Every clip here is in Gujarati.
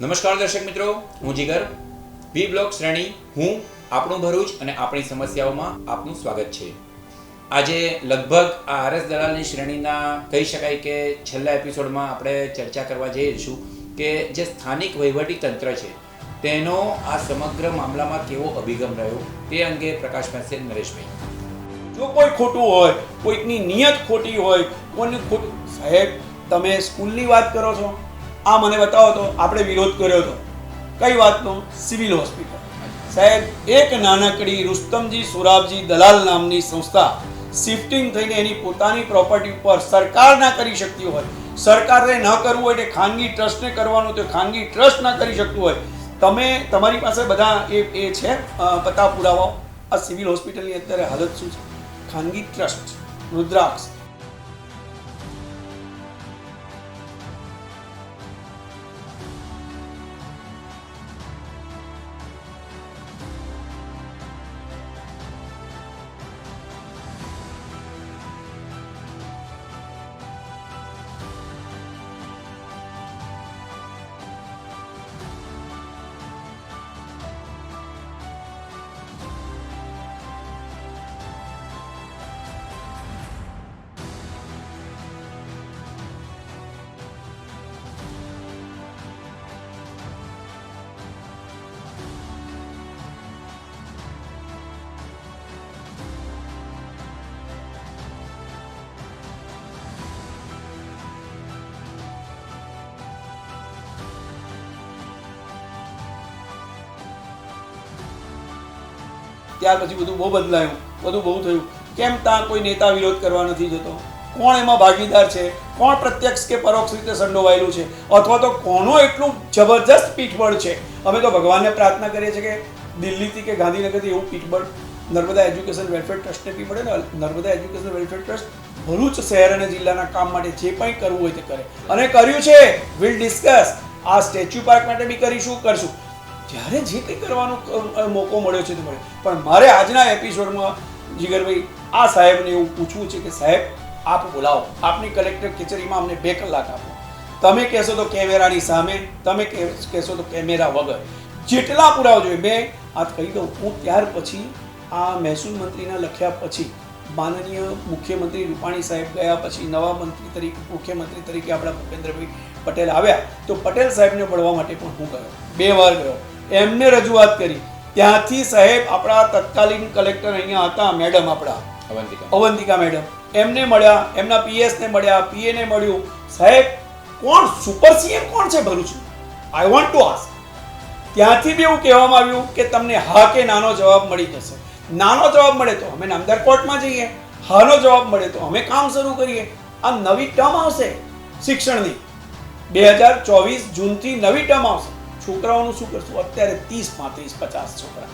નમસ્કાર દર્શક મિત્રો, હું જીગર. વી બ્લોગ શ્રેણી, હું આપણું ભરૂચ અને આપણી સમસ્યાઓમાં આપનું સ્વાગત છે. આજે લગભગ આ આરએસ દલાલની શ્રેણીના કહી શકાય કે છેલ્લા એપિસોડમાં આપણે ચર્ચા કરવા જઈ રહીશું કે જે સ્થાનિક વહીવટી તંત્ર છે, તેનો આ સમગ્ર મામલામાં કેવો અભિગમ રહ્યો તે અંગે પ્રકાશ પાસે નરેશભાઈ. જો કોઈ ખોટું હોય, કોઈકની નિયત ખોટી હોય, કોઈની ખોટ સાહેબ, તમે સ્કૂલની વાત કરો છો? આ મને બતાવો તો આપણે વિરોધ કર્યો હતો કઈ વાતનો? Civil hospital. સાહેબ, એક નાનકડી રુસ્તમજી સુરાબજી દલાલ નામની સંસ્થા શિફ્ટિંગ થઈને એની પોતાની પ્રોપર્ટી ઉપર સરકાર ના કરી શકતી હોય. સરકારે ન કરવું હોય એટલે ખાનગી ટ્રસ્ટને કરવાનું, તો ખાનગી ટ્રસ્ટ ના કરી શકતું હોય. તમે, તમારી પાસે બધા એ એ છે? પતા પુરાવાઓ? આ સિવિલ હોસ્પિટલની અત્યારે હાલત શું છે? ખાનગી ટ્રસ્ટ, રુદ્રાક્ષ ત્યાર પછી બધું બહુ બદલાયું, બધું બહુ થયું. કેમ ત્યાં કોઈ નેતા વિરોધ કરવા નથી જતો? કોણ એમાં ભાગીદાર છે? કોણ પ્રત્યક્ષ કે પરોક્ષ રીતે સંડોવાયેલું છે? અથવા તો કોનો એટલું જબરજસ્ત પીઠબળ છે? અમે તો ભગવાનને પ્રાર્થના કરીએ છીએ કે દિલ્હીથી કે ગાંધીનગરથી એવું પીઠબળ નર્મદા એજ્યુકેશન વેલફેર ટ્રસ્ટને બી પડે ને, Narmada education welfare trust Bharuch શહેર અને જિલ્લાના કામ માટે જે કંઈ કરવું હોય તે કરે. અને કર્યું છે. વિલ ડિસ્કસ આ સ્ટેચ્યુ પાર્ક માટે બી કરીશું, કરશું. જ્યારે જે કંઈ કરવાનો મોકો મળ્યો છે તે મળ્યો. પણ મારે આજના એપિસોડમાં જીગરભાઈ, આ સાહેબને એવું પૂછવું છે કે સાહેબ, આપ બોલાવો. આપની કલેક્ટર કચેરીમાં અમને બે કલાક આપો. તમે કહેશો તો કેમેરાની સામે, તમે કહે- કહેશો તો કેમેરા વગર. જેટલા પુરાવા જોઈએ. મેં આ કહી દઉં. હું ત્યાર પછી આ મહેસૂલ મંત્રીના લખ્યા પછી માનનીય મુખ્યમંત્રી રૂપાણી સાહેબ ગયા પછી નવા મંત્રી તરીકે, મુખ્યમંત્રી તરીકે આપણા ભૂપેન્દ્રભાઈ પટેલ આવ્યા. તો પટેલ સાહેબને મળવા માટે પણ હું ગયો. બે વાર ગયો. એમને રજૂઆત કરી. ત્યાંથી સાહેબ આપણા તત્કાલીન કલેક્ટર અહીંયા હતા મેડમ આપણા. અવંતિકા. અવંતિકા મેડમ. એમને મળ્યા એમના પીએસ ને મળ્યા પીએ ને મળ્યું. સાહેબ કોણ? સુપર સીએમ કોણ છે ભરૂચનું? આઈ વોન્ટ ટુ આસ્ક ત્યાંથી બી એવું કહેવામાં આવ્યું કે તમને હા કે નાનો જવાબ મળી જશે. નાનો જવાબ મળે તો અમે નામદાર કોર્ટમાં જઈએ. હાનો જવાબ મળે તો અમે કામ શરૂ કરીએ. આ નવી ટર્મ આવશે શિક્ષણની. બે હજાર ચોવીસ જૂનથી નવી ટર્મ આવશે. છોકરાઓનું શું કરશું? અત્યારે ત્રીસ પાંત્રીસ પચાસ છોકરા.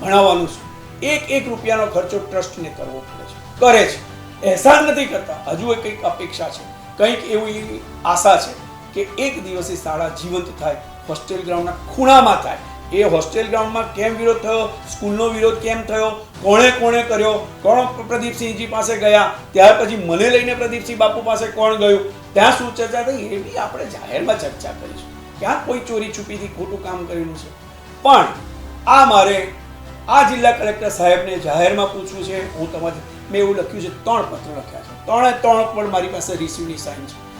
ભણાવવાનું શું? એક એક રૂપિયાનો ખર્ચો ટ્રસ્ટને કરવો પડે છે. કરે છે. અહેસાન નથી કરતા. હજુ એ કંઈક અપેક્ષા છે. કંઈક એવી આશા છે કે એક દિવસે શાળા જીવંત થાય, હોસ્ટેલ ગ્રાઉન્ડના ખૂણામાં થાય. એ હોસ્ટેલ ગ્રાઉન્ડમાં કેમ વિરોધ થયો? સ્કૂલનો વિરોધ કેમ થયો? કોણે કોણે કર્યો? કોણ પ્રદીપસિંહજી પાસે ગયા? ત્યાર પછી મને લઈને પ્રદીપસિંહ બાપુ પાસે કોણ ગયું? ત્યાં શું ચર્ચા થઈ? એ આપણે જાહેરમાં ચર્ચા કરીશું. ક્યાં કોઈ ચોરી છુપીથી ખોટું કામ કરેલું છે? પણ આ મારે આ જિલ્લા કલેક્ટર સાહેબને જાહેરમાં પૂછવું છે. હું તમારે મેં એવું લખ્યું છે, ત્રણ પત્ર લખ્યા છે. ત્રણે ત્રણ પણ મારી પાસે રિસીવની સાઇન છે.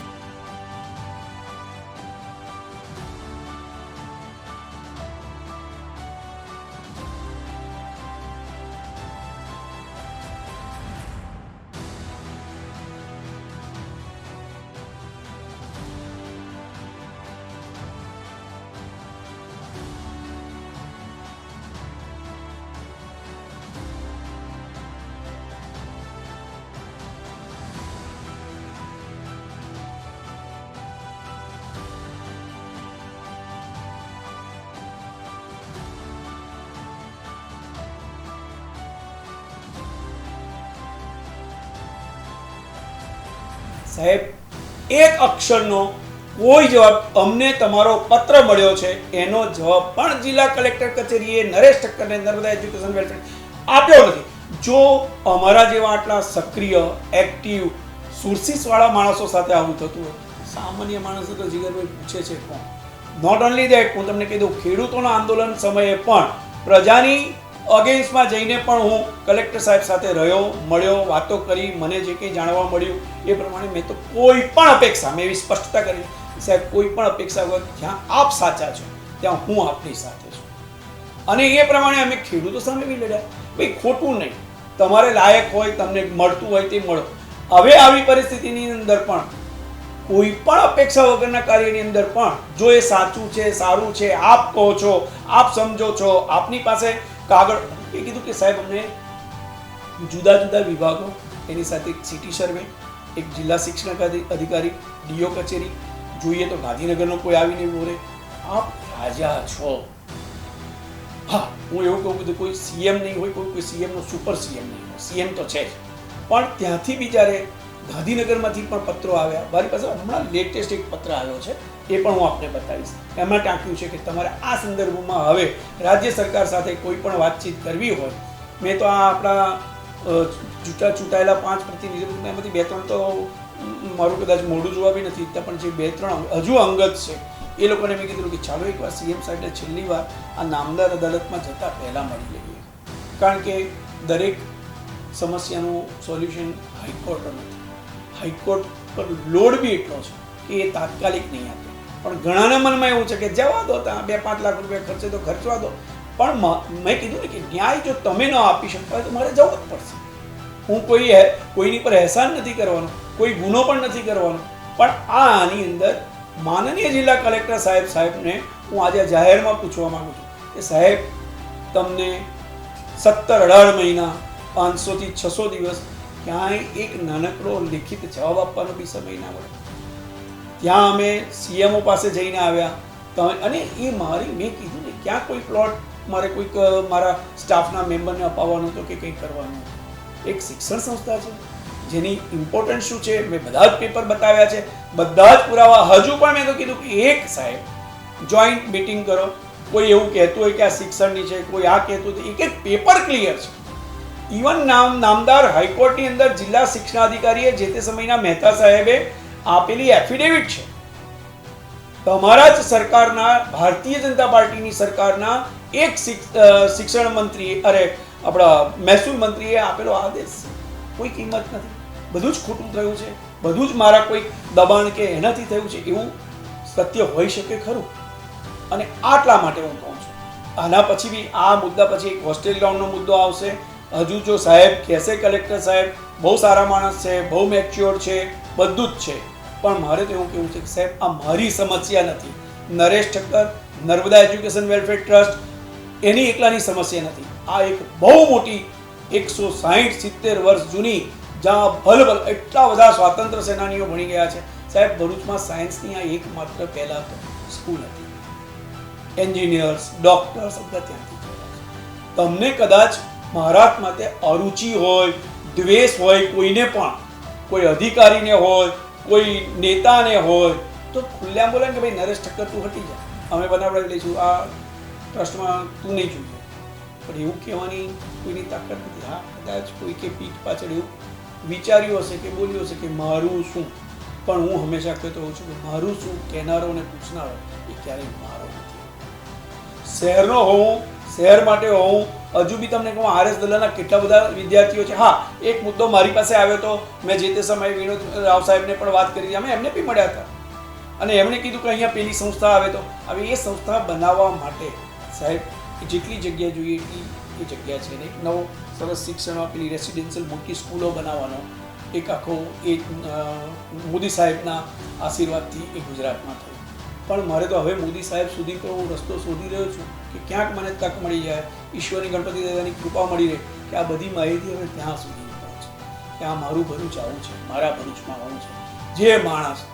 સાહેબ, એક અક્ષરનો કોઈ જવાબ અમને તમારો પત્ર મળ્યો છે, એનો જવાબ પણ જિલ્લા કલેક્ટર કચેરીએ નરેશ ઠક્કરને નર્મદા એજ્યુકેશન વેલફેર આપ્યો નથી. જો અમારા જેવા આટલા સક્રિય એક્ટિવ સુરસીસવાળા માણસો સાથે આવું થતું હોય, સામાન્ય માણસો તો જીગરભાઈ પૂછે છે કોણ? નોટ ઓનલી દેટ હું તમને કીધું ખેડૂતોના આંદોલન સમયે પણ પ્રજાની અગેન્સ્ટમાં જઈને પણ હું કલેક્ટર સાહેબ સાથે રહ્યો, મળ્યો, વાતો કરી, મને જે કંઈ જાણવા મળ્યું એ પ્રમાણે મેં તો કોઈ પણ અપેક્ષા, મેં એવી સ્પષ્ટતા કરી. સાહેબ, કોઈ પણ અપેક્ષા વગર જ્યાં આપ સાચા છો, ત્યાં હું આપની સાથે છું. અને એ પ્રમાણે અમે ખેડૂતો સામે બી ભાઈ, ખોટું નહીં. તમારે લાયક હોય, તમને મળતું હોય તે મળો. હવે આવી પરિસ્થિતિની અંદર પણ કોઈ પણ અપેક્ષા વગરના કાર્યની અંદર પણ જો એ સાચું છે, સારું છે, આપ કહો છો, આપ સમજો છો, આપની પાસે કાગળ એ કીધું કે સાહેબ, અમને જુદા જુદા વિભાગો, એની સાથે એક સિટી સર્વે એક જિલ્લા શિક્ષણ અધિકારી ડીઓ કચેરી, જોઈએ તો ગાંધીનગરનો કોઈ આવીને બોલે, આપ રાજા છો. હા, હું એવું કહું કે કોઈ સીએમ નહીં હોય, કોઈ કોઈ સીએમનો સુપર સીએમ નહીં હોય. સીએમ તો છે જ. પણ ત્યાંથી બી જ્યારે ગાંધીનગરમાંથી પણ પત્રો આવ્યા. મારી પાસે હમણાં લેટેસ્ટ એક પત્ર આવ્યો છે, એ પણ હું આપને બતાવીશ. એમાં ટાંક્યું છે કે તમારે આ સંદર્ભમાં હવે રાજ્ય સરકાર સાથે કોઈ પણ વાતચીત કરવી હોય, મેં તો આ આપણા ચૂંટા ચૂંટાયેલા પાંચ પ્રતિનિધિઓ એમાંથી બે ત્રણ તો મારું કદાચ મોઢું જોવા બી નથી પણ જે બે ત્રણ હજુ અંગત છે, એ લોકોને મેં કીધું કે ચાલો એકવાર સીએમ સાહેબને છેલ્લી વાર આ નામદાર અદાલતમાં જતાં પહેલાં મળી લઈએ. કારણ કે દરેક સમસ્યાનું સોલ્યુશન હાઈકોર્ટ નથી હાઈકોર્ટ પર લોડ બી એટલો છે કે એ તાત્કાલિક નહીં આપે. પણ ઘણાના મનમાં એવું છે કે જવા દો ત્યાં બે પાંચ લાખ રૂપિયા ખર્ચે તો ખર્ચવા દો. પણ મેં કીધું ને કે ન્યાય જો તમે ન આપી શકતા તો મારે જવું જ પડશે. હું કોઈ કોઈની પર અહેસાન નથી કરવાનો, કોઈ ગુનો પણ નથી કરવાનો. પણ આ આની અંદર માનનીય જિલ્લા કલેક્ટર સાહેબ, સાહેબને હું આજે જાહેરમાં પૂછવા માગું છું કે સાહેબ, તમને સત્તર અઢાર મહિના પાંચસોથી છસો દિવસ ક્યાંય એક નાનકડો લિખિત જવાબ આપવાનો બી સમય ના મળે. ત્યાં અમે સીએમઓ પાસે જઈને આવ્યા. તમે અને એ મારી મેં કીધું ને, ક્યાં કોઈ પ્લોટ મારે કોઈક મારા સ્ટાફના મેમ્બરને અપાવવાનો હતો કે કંઈ કરવાનું. એક શિક્ષણ સંસ્થા છે, જેની ઇમ્પોર્ટન્સ શું છે, મેં બધા જ પેપર બતાવ્યા છે. બધા જ પુરાવા હજુ પણ મેં તો કીધું કે એક સાહેબ જોઈન્ટ મિટિંગ કરો. કોઈ એવું કહેતું હોય કે આ શિક્ષણની છે, કોઈ આ કહેતું હોય તો એક એક પેપર ક્લિયર છે. ઇવન નામ નામદાર હાઈકોર્ટની અંદર જિલ્લા શિક્ષણાધિકારીએ જે તે સમયના મહેતા સાહેબે આપેલી એફિડેવિટ છે. તમારા જ સરકારના, ભારતીય જનતા પાર્ટીની સરકારના એક શિક્ષણ મંત્રી અરે, આપણા મહેસૂલ મંત્રીએ આપેલો આદેશ. કોઈ કિંમત નથી. બધું જ ખોટું થયું છે. બધું જ મારા કોઈ દબાણ કે એનાથી થયું છે એવું સત્ય હોઈ શકે ખરું? અને આટલા માટે હું કહું છું. આના પછી બી આ મુદ્દા પછી એક હોસ્ટેલ ગ્રાઉન્ડનો મુદ્દો આવશે. હજુ જો સાહેબ કહેશે કલેક્ટર સાહેબ, બહુ સારા માણસ છે, બહુ મેચ્યોર છે, બધું જ છે. પણ મારે તો એવું કહેવું છે કે સાહેબ, આ મારી સમસ્યા નથી. Naresh Thakkar, Narmada education welfare trust, એની એકલાની સમસ્યા નથી. આ એક બહુ મોટી એકસો સાહીઠ સિત્તેર વર્ષ જૂની, જ્યાં ભલભલ એટલા બધા સ્વાતંત્ર્ય સેનાનીઓ ભણી ગયા છે. સાહેબ, ભરૂચમાં સાયન્સની આ એકમાત્ર પહેલા તો સ્કૂલ હતી. એન્જિનિયર્સ ડૉક્ટર્સ બધા ત્યાંથી તમને કદાચ મહારાષ્ટ્ર માટે અરુચિ હોય, દ્વેષ હોય, કોઈને પણ, કોઈ અધિકારીને હોય, કોઈ નેતાને હોય, તો ખુલ્લા બોલે કે ભાઈ નરેશ ઠક્કર તું હટી જા. અમે બનાવડાવી લઈશું. આ ટ્રસ્ટમાં તું નહીં જોઈએ પણ એવું કહેવાની કોઈની તાકાત નથી. હા, કદાચ કોઈ કે પીઠ પાછળ એવું વિચાર્યું હશે કે બોલ્યું હશે કે મારું શું? પણ હું હંમેશા કહેતો હોઉં છું કે મારું શું કહેનારો અને પૂછનારો એ ક્યારેય મારો નથી. શહેરનો હોઉં શહેર માટે હોઉં, હજુ બી તમને કહું આરએસ દલાના કેટલા બધા વિદ્યાર્થીઓ છે. હા, એક મુદ્દો મારી પાસે આવ્યો તો મેં જે તે સમયે વિનોદ રાવ સાહેબને પણ વાત કરી. હતી અમે એમને બી મળ્યા હતા. અને એમણે કીધું કે અહીંયા પેલી સંસ્થા આવે તો. હવે એ સંસ્થા બનાવવા માટે સાહેબ જેટલી જગ્યા જોઈએ એટલી એ જગ્યા છે. એક નવો સરસ શિક્ષણ પેલી રેસિડેન્શિયલ મોટી સ્કૂલો બનાવવાનો. એક આખો એ મોદી સાહેબના આશીર્વાદથી એ ગુજરાતમાં થયું. પણ મારે તો હવે મોદી સાહેબ સુધી તો હું રસ્તો શોધી રહ્યો છું કે ક્યાંક મને તક મળી જાય, ઈશ્વરની ગણપતિ દાદાની કૃપા મળી રહે, કે આ બધી માહિતી હવે ત્યાં સુધી પહોંચે કે આ મારું ભરૂચ આવું છે, મારા ભરૂચમાં આવું છે. જે માણસ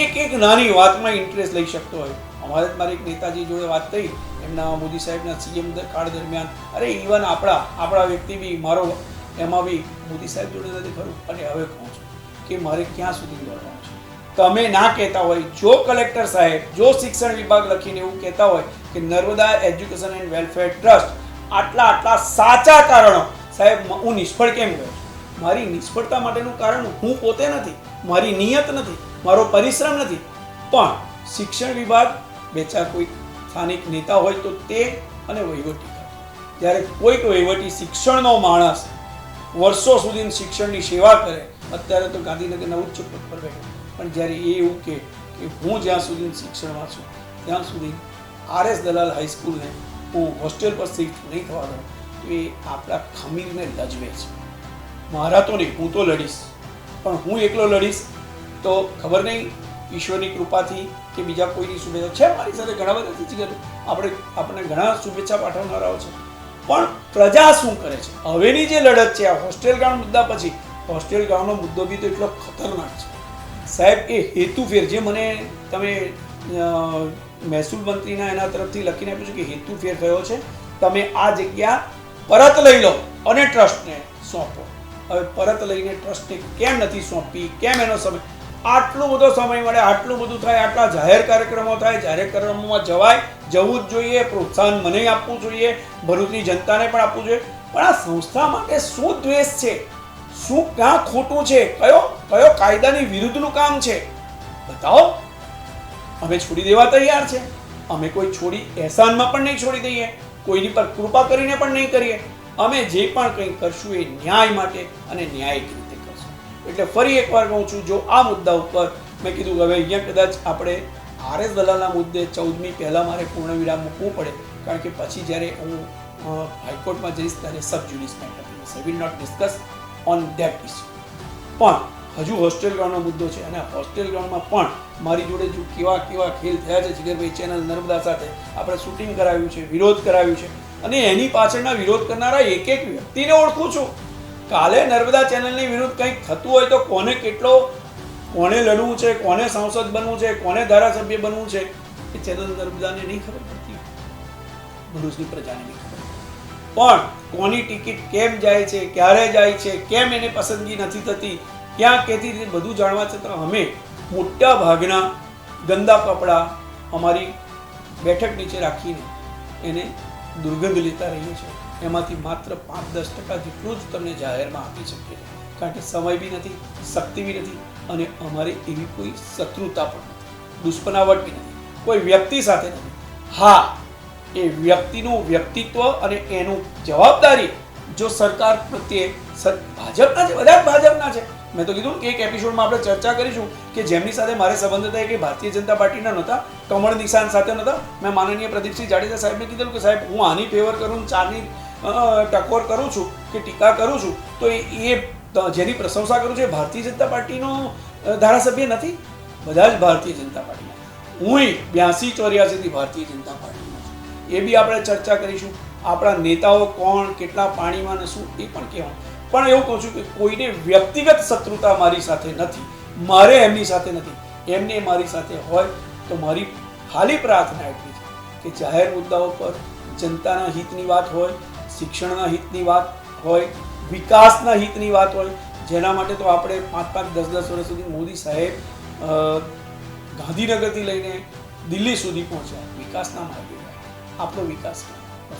એક એક નાની વાતમાં ઇન્ટરેસ્ટ લઈ શકતો હોય. અમારે જ મારી એક નેતાજી જોડે વાત થઈ, એમના મોદી સાહેબના સીએમ કાળ દરમિયાન, અરે ઇવન આપણા આપણા વ્યક્તિ બી, મારો, એમાં બી મોદી સાહેબ જોડે નથી ખરું? અને હવે કહું છું કે મારે ક્યાં સુધી દોડવાનું છે? તમે ના કહેતા હોય, જો કલેક્ટર સાહેબ, જો શિક્ષણ વિભાગ લખીને એવું કહેતા હોય કે Narmada education and welfare trust આટલા આટલા સાચા કારણો, સાહેબ હું નિષ્ફળ કેમ ગયો? મારી નિષ્ફળતા માટેનું કારણ હું પોતે નથી, મારી નિયત નથી, મારો પરિશ્રમ નથી. પણ શિક્ષણ વિભાગ બે ચાર કોઈ સ્થાનિક નેતા હોય તો તે અને વહીવટી જ્યારે કોઈક વહીવટી શિક્ષણનો માણસ વર્ષો સુધી શિક્ષણની સેવા કરે, અત્યારે તો ગાંધીનગરના ઉચ્ચ પદ પર બેઠો. પણ જ્યારે એ એવું કે હું જ્યાં સુધી શિક્ષણમાં છું, ત્યાં સુધી આરએસ દલાલ હાઈસ્કૂલને હું હોસ્ટેલ પર શિફ્ટ નહીં થવા દઉં તો એ આપણા ખમીરને લજવે છે. મારા તો નહીં, હું તો લડીશ. પણ હું એકલો લડીશ, તો ખબર નહીં ઈશ્વરની કૃપાથી કે બીજા કોઈની શુભેચ્છા. છે મારી સાથે ઘણા બધા જીગર આપણે, આપણને ઘણા શુભેચ્છા પાઠવનારાઓ છે. પણ પ્રજા શું કરે છે? હવેની જે લડત છે, આ હોસ્ટેલ ગામ મુદ્દા પછી હોસ્ટેલ ગામનો મુદ્દો બી તો એટલો ખતરનાક છે. સાહેબ, એ હેતુફેર જે મને તમે મહેસૂલ મંત્રીના એના તરફથી લખીને આપ્યું છે કે હેતુફેર થયો છે, તમે આ જગ્યા પરત લઈ લો અને ટ્રસ્ટને સોંપો. હવે પરત લઈને ટ્રસ્ટને કેમ નથી સોંપી, કેમ એનો સમય આટલો બધો સમય મળે, આટલું બધું થાય, આટલા જાહેર કાર્યક્રમો થાય, જાહેર કાર્યક્રમોમાં જવાય, જવું જ જોઈએ, પ્રોત્સાહન મને આપવું જોઈએ, ભરૂચની જનતાને પણ આપવું જોઈએ, પણ આ સંસ્થા માટે શું દ્વેષ છે? શું ક્યાં ખોટું છે? કયો? કયો કાયદાની વિરુદ્ધનું કામ છે? બતાવો. અમે છોડી દેવા તૈયાર છે. અમે કોઈ છોડી એહસાનમાં પણ નહીં છોડી દઈએ. કોઈની પર કૃપા કરીને પણ નહીં કરીએ. અમે જે પણ કંઈ કરશું એ ન્યાય માટે અને ન્યાયિક રીતે કરશું. એટલે ફરી એકવાર કહું છું, જો આ મુદ્દા ઉપર મેં કીધું હવે અહીંયા કદાચ આપણે આરએસ દલાલના મુદ્દે ચૌદમી પહેલાં મારે પૂર્ણ વિરામ મૂકવું પડે. કારણ કે પછી જ્યારે હું હાઈકોર્ટમાં જઈશ ત્યારે sub judice matter will not discuss on that issue પણ હજુ હોસ્ટેલ ગ્રાઉન્ડનો મુદ્દો છે અને હોસ્ટેલ ગ્રાઉન્ડમાં પણ મારી જોડે જો કેવા કેવા ખેલ થયા છે જીગરભાઈ ચેનલ નર્મદા સાથે આપણે શૂટિંગ કરાવ્યું છે, વિરોધ કરાવ્યું છે, અને એની પાછળના વિરોધ કરનારા એક એક વ્યક્તિને ઓળખું છું. કાલે નર્મદા ચેનલની વિરુદ્ધ કંઈક થતું હોય તો કોને કેટલો, કોને લડવું છે, કોને સાંસદ બનવું છે, કોને ધારાસભ્ય બનવું છે, એ ચેનલ નર્મદાને નહીં ખબર પડતી. ભરૂચની પ્રજાને નહીં પણ કોની ટિકિટ કેમ જાય છે, ક્યારે જાય છે, કેમ એને પસંદગી નથી થતી, ક્યાં કેથી રીતે બધું જાણવા છતાં અમે મોટા ભાગના ગંદા કપડાં અમારી બેઠક નીચે રાખીને એને દુર્ગંધ લેતા રહીએ છીએ. એમાંથી માત્ર પાંચ દસ ટકા જેટલું જ તમને જાહેરમાં આપી શકીએ કારણ કે સમય બી નથી, શક્તિ બી નથી અને અમારે એવી કોઈ શત્રુતા પણ નથી. દુશ્મનાવટ બી નથી. કોઈ વ્યક્તિ સાથે નથી. હા એ વ્યક્તિનું વ્યક્તિત્વ અને એનું જવાબદારી જો સરકાર પ્રત્યે ભાજપના છે, બધા જ ભાજપના છે. મેં તો કીધું એક એપિસોડમાં આપણે ચર્ચા કરીશું કે જેમની સાથે મારે સંબંધ હતા કે ભારતીય જનતા પાર્ટીના નહોતા, કમળ નિશાન સાથે નહોતા. મેં માનનીય પ્રદીપસિંહ જાડેજા સાહેબને કીધેલું કે સાહેબ, હું આની ફેવર કરું ચાની ટકોર કરું છું કે ટીકા કરું છું, તો એ જેની પ્રશંસા કરું છું એ ભારતીય જનતા પાર્ટીનો ધારાસભ્ય નથી. બધા જ ભારતીય જનતા પાર્ટીના. હું બ્યાસી ચોર્યાસીથી ભારતીય જનતા પાર્ટીમાં છું એ બી આપણે ચર્ચા કરીશું. આપણા નેતાઓ કોણ, કેટલા પાણીમાં ને શું, એ પણ કહેવાનું. પણ એવું કહું છું કે કોઈને વ્યક્તિગત શત્રુતા મારી સાથે નથી. મારે એમની સાથે નથી. એમને મારી સાથે હોય તો મારી ખાલી પ્રાર્થના એટલી છે કે જાહેર મુદ્દાઓ પર, જનતાના હિતની વાત હોય, શિક્ષણના હિતની વાત હોય, વિકાસના હિતની વાત હોય, જેના માટે તો આપણે પાંચ પાંચ દસ દસ વર્ષ સુધી મોદી સાહેબ ગાંધીનગરથી લઈને દિલ્હી સુધી પહોંચ્યા. વિકાસના માર્ગે. આપણો વિકાસ.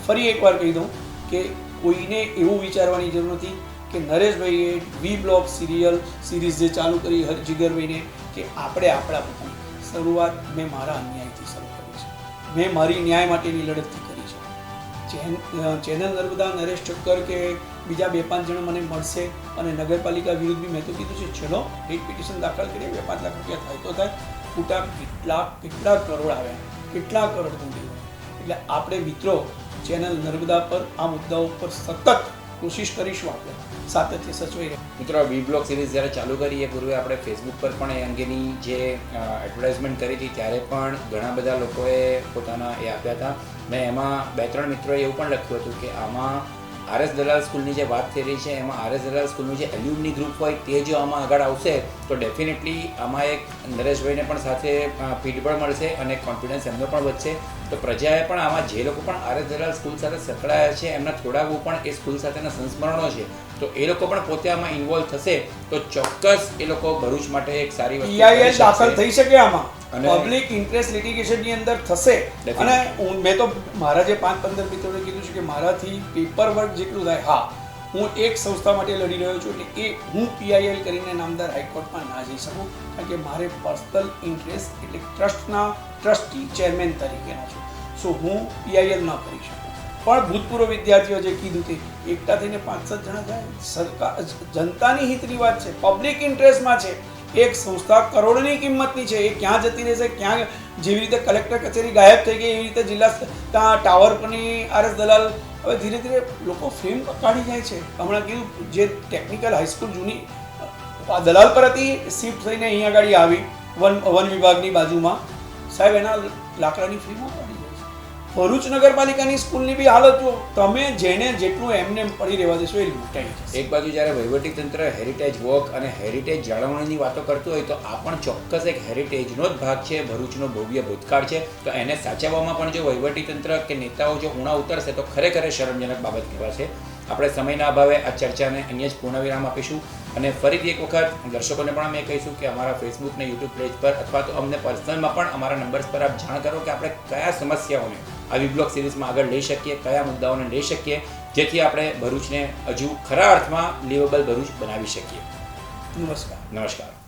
ફરી એકવાર કહી દઉં કે કોઈને એવું વિચારવાની જરૂર નથી કે નરેશભાઈએ વી બ્લોક સિરિયલ સિરીઝ જે ચાલુ કરી હર જીગરભાઈને કે આપણે આપણા પોતાની શરૂઆત મેં મારા અન્યાયથી શરૂ કરી છે. મેં મારી ન્યાય માટેની લડતથી કરી છે. જેન ચેનલ નર્મદા, નરેશ ઠક્કર કે બીજા બે પાંચ જણ મને મળશે અને નગરપાલિકા વિરુદ્ધ બી મેં તો કીધું છે, ચલો, એક પિટિશન દાખલ કરીએ, બે પાંચ લાખ રૂપિયા થાય તો થાય. ખોટા કેટલા કેટલા કરોડ આવ્યા, કેટલા કરોડ મૂડી એટલે આપણે મિત્રો ચેનલ નર્મદા પર આ મુદ્દાઓ પર સતત કોશિશ કરીશું આપણે. સાતત્ય સચવાઈ રહે. મિત્રો વી બ્લોગ સિરીઝ જ્યારે ચાલુ કરી એ પૂર્વે આપણે ફેસબુક પર પણ એ અંગેની જે એડવર્ટાઇઝમેન્ટ કરી હતી, ત્યારે પણ ઘણા બધા લોકોએ પોતાના એ આપ્યા હતા. મેં એમાં બે ત્રણ મિત્રોએ એવું પણ લખ્યું હતું કે આમાં આરએસ દલાલ સ્કૂલની જે વાત થઈ રહી છે એમાં આરએસ દલાલ સ્કૂલનું જે એલ્યુમની ગ્રુપ હોય તે જો આમાં આગળ આવશે તો ડેફિનેટલી આમાં એક નરેશભાઈને પણ સાથે પણ મળશે અને કોન્ફિડન્સ એમનો પણ વધશે. તો પ્રજાએ પણ આમાં જે લોકો પણ આરએસ દલાલ સ્કૂલ સાથે સંકળાયા છે એમના થોડા પણ એ સ્કૂલ સાથેના સંસ્મરણો છે તો એ લોકો પણ પોતે આમાં ઇન્વોલ્વ થશે તો ચોક્કસ એ લોકો ભરૂચ માટે એક સારી દાખલ થઈ શકે આમાં. પબ્લિક ઇન્ટરેસ્ટ લિટિગેશનની અંદર થશે. અને મેં તો મારા જે પાંચ પંદર મિત્રોને કીધું છે કે મારાથી પેપર વર્ક જેટલું થાય હા હું એક સંસ્થા માટે લડી રહ્યો છું એટલે એ હું પીઆઈએલ કરીને નામદાર હાઈકોર્ટમાં ના જઈ શકું કારણ કે મારે પર્સનલ ઇન્ટરેસ્ટ એટલે ટ્રસ્ટના ટ્રસ્ટી ચેરમેન તરીકેનો છું. સો હું પીઆઈએલ ન કરી શકું. પણ ભૂતપૂર્વ વિદ્યાર્થીઓ જે કીધું તે એકઠા થઈને પાંચ સાત જણા થાય. સરકાર જનતાની હિતની વાત છે. પબ્લિક ઇન્ટરેસ્ટમાં છે. એક સંસ્થા કરોડની કિંમતની છે, એ ક્યાં જતી રહેશે, ક્યાં જેવી રીતે કલેક્ટર કચેરી ગાયબ થઈ ગઈ, એવી રીતે જિલ્લા ત્યાં ટાવર પરની આરએસ દલાલ, હવે ધીરે ધીરે લોકો ફેમ કાઢી જાય છે. હમણાં કીધું જે ટેકનિકલ હાઈસ્કૂલ જૂની દલાલ પર હતી શિફ્ટ થઈને અહીંયા આગળ આવી, વન વન વિભાગની બાજુમાં. સાહેબ, એના લાકડાની ફ્રીમાં ભરૂચ નગરપાલિકાની સ્કૂલની બી હાલત જો તમે જેને જેટલું એમને પડી રહેવા દેશો, એ લૂંટાઈ જશે એક બાજુ જ્યારે વહીવટી તંત્ર હેરિટેજ વોક અને હેરિટેજ જાળવણીની વાતો કરતું હોય, તો આ પણ ચોક્કસ એક હેરિટેજનો જ ભાગ છે. ભરૂચનો ભવ્ય ભૂતકાળ છે. તો એને સાચવવામાં પણ જો વહીવટી તંત્ર કે નેતાઓ જો ઉણા ઉતરશે, તો ખરેખર શરમજનક બાબત કહેવાશે. આપણે સમયના અભાવે આ ચર્ચાને અહીંયા જ પૂર્ણવિરામ આપીશું. અને ફરીથી એક વખત દર્શકોને પણ અમે કહીશું કે અમારા ફેસબુક ને યુટ્યુબ પેજ પર અથવા તો અમને પર્સનલમાં પણ અમારા નંબર્સ પર આપ જાણ કરો કે આપણે કયા સમસ્યાઓને આવી બ્લોગ સિરીઝમાં આગળ લઈ શકીએ કયા મુદ્દાઓને લઈ શકીએ જેથી આપણે ભરૂચને હજુ ખરા અર્થમાં લિવેબલ ભરૂચ બનાવી શકીએ. નમસ્કાર. નમસ્કાર.